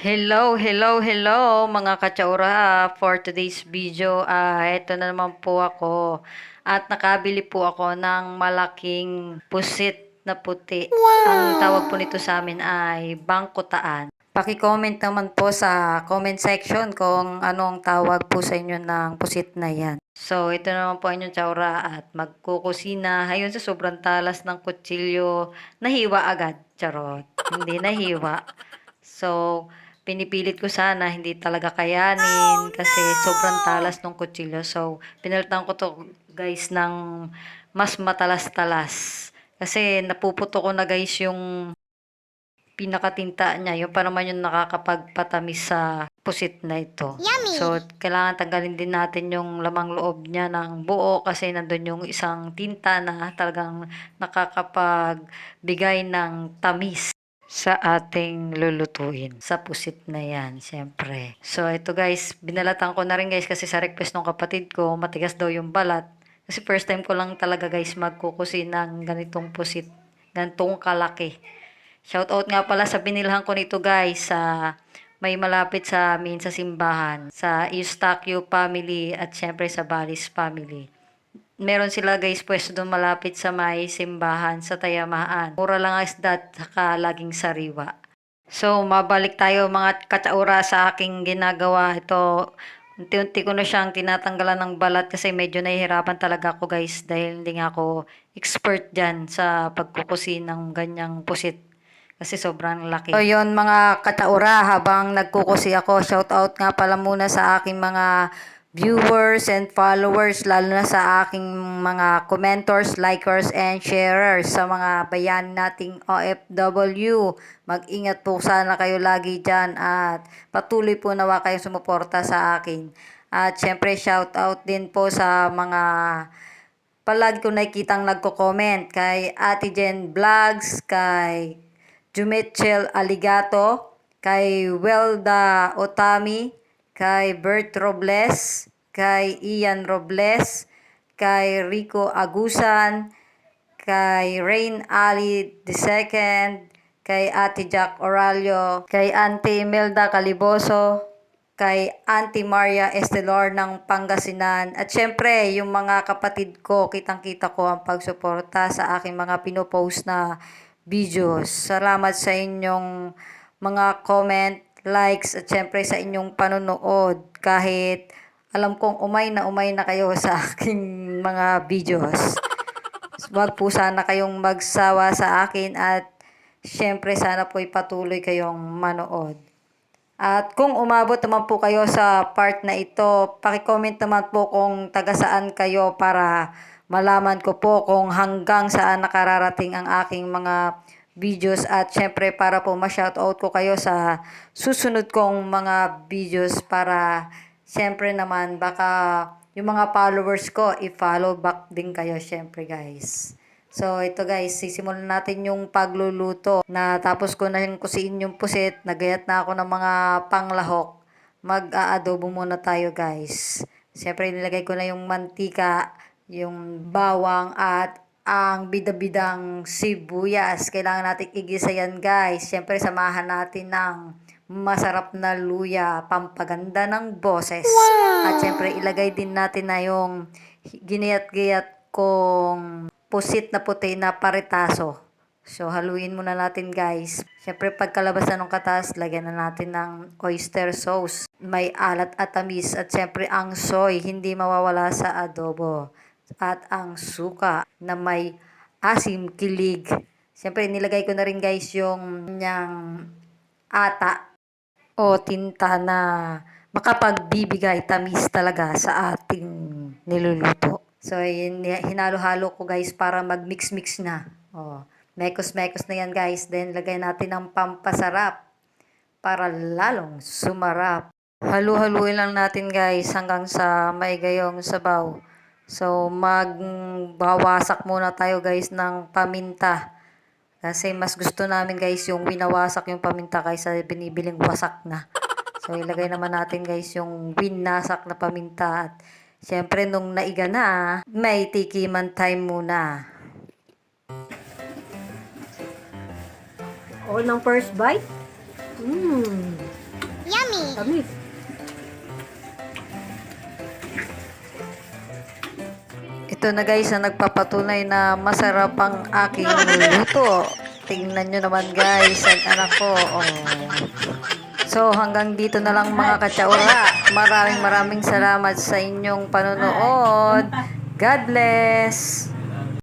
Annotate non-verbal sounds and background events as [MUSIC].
Hello, hello, hello mga katsaura. For today's video, ah ito na naman po ako. At nakabili po ako ng malaking pusit na puti. Ang tawag po nito sa amin ay bangkutaan. Paki-comment naman po sa comment section kung anong tawag po sa inyo ng pusit na yan. So, ito naman po inyong tsaura at magkukusina. Ayun sa sobrang talas ng kutsilyo, nahiwa agad. Charot. Hindi nahiwa. So, pinipilit ko sana hindi talaga kayanin kasi sobrang talas ng kutsilyo. So, pinalitan ko to guys ng mas matalas-talas. Kasi napuputo ko na guys yung pinakatinta niya. Yung pa naman yung nakakapagpatamis sa pusit na ito. So, kailangan tanggalin din natin yung lamang loob niya ng buo kasi nandun yung isang tinta na talagang nakakapagbigay ng tamis sa ating lulutuin. Sa pusit na yan, siyempre. So, ito guys, binalatan ko na rin guys kasi sa request ng kapatid ko, matigas daw yung balat. Kasi first time ko lang talaga guys magkukusin ng ganitong pusit. Ganitong kalaki. Shoutout nga pala sa binilhan ko nito guys sa may malapit sa amin sa simbahan. Sa Eustachio family at syempre sa Balis family meron sila guys pwesto doon malapit sa may simbahan sa Tayamaan. Mura lang ang isda at saka laging sariwa. So, mabalik tayo mga katsaura sa aking ginagawa. Ito, unti-unti ko na siyang tinatanggalan ng balat kasi medyo nahihirapan talaga ako guys dahil hindi nga ako expert dyan sa pagkukusin ng ganyang pusit kasi sobrang laki. So yun mga kataura, habang nagkukusi ako, shout out nga pala muna sa aking mga viewers and followers, lalo na sa aking mga commentors, likers, and sharers sa mga bayan nating OFW. Mag-ingat po sana kayo lagi dyan at patuloy po nawa kayong sumuporta sa akin. At syempre shout out din po sa mga palagi ko nakikitang nagko-comment kay Ate Jen Vlogs, kay Jumitchel Aligato, kay Welda Otami, kay Bert Robles, kay Ian Robles, kay Rico Agusan, kay Rain Ali II, kay Ate Jack Oralio, kay Auntie Imelda Caliboso, kay Auntie Maria Estelor ng Pangasinan. At syempre, yung mga kapatid ko, kitang-kita ko ang pagsuporta sa aking mga pinopost na videos. Salamat sa inyong mga comment, likes, at syempre sa inyong panonood. Kahit alam kong umay na umay na kayo [LAUGHS] sa aking mga videos. Huwag po sana kayong magsawa sa akin at syempre sana po patuloy kayong manood. At kung umabot naman po kayo sa part na ito, pakicomment naman po kung taga saan kayo para malaman ko po kung hanggang saan nakararating ang aking mga videos at syempre para po ma-shoutout ko kayo sa susunod kong mga videos para syempre naman baka yung mga followers ko i-follow back din kayo syempre guys. So, ito guys, sisimulan natin yung pagluluto. Na tapos ko na yung kusiin yung pusit, nagayat na ako ng mga panglahok. Mag-aadobo muna tayo guys. Siyempre, nilagay ko na yung mantika, yung bawang at ang bidabidang sibuyas. Kailangan natin igisa yan guys. Siyempre, samahan natin ng masarap na luya, pampaganda ng boses. At siyempre, ilagay din natin na yung giniyat-giyat kong pusit na puti na paritaso. So, haluin muna natin guys. Siyempre, pagkalabas na ng katas, lagyan na natin ng oyster sauce. May alat at tamis. At siyempre, ang soy, hindi mawawala sa adobo. At ang suka na may asim kilig. Siyempre, nilagay ko na rin guys yung niyang ata o tinta na makapagbibigay tamis talaga sa ating niluluto. So, hinalo-halo ko guys para mag-mix-mix na. Oh, mekos-mekos na yan guys. Then, lagay natin ng pampasarap para lalong sumarap. Halu-haluin lang natin guys hanggang sa maigayong sabaw. So, magbawasak muna tayo guys ng paminta. Kasi mas gusto namin guys yung winawasak yung paminta kaysa binibiling wasak na. So, ilagay naman natin guys yung winasak na paminta. At syempre, nung naiga na, may tikiman time muna. Oh, ng first bite? Mmm. Kami. Ito na guys ang nagpapatunay na masarap ang aking luto. Tingnan nyo naman guys, ang anak ko. Oh. So hanggang dito na lang mga katsaura. Maraming maraming salamat sa inyong panonood. God bless!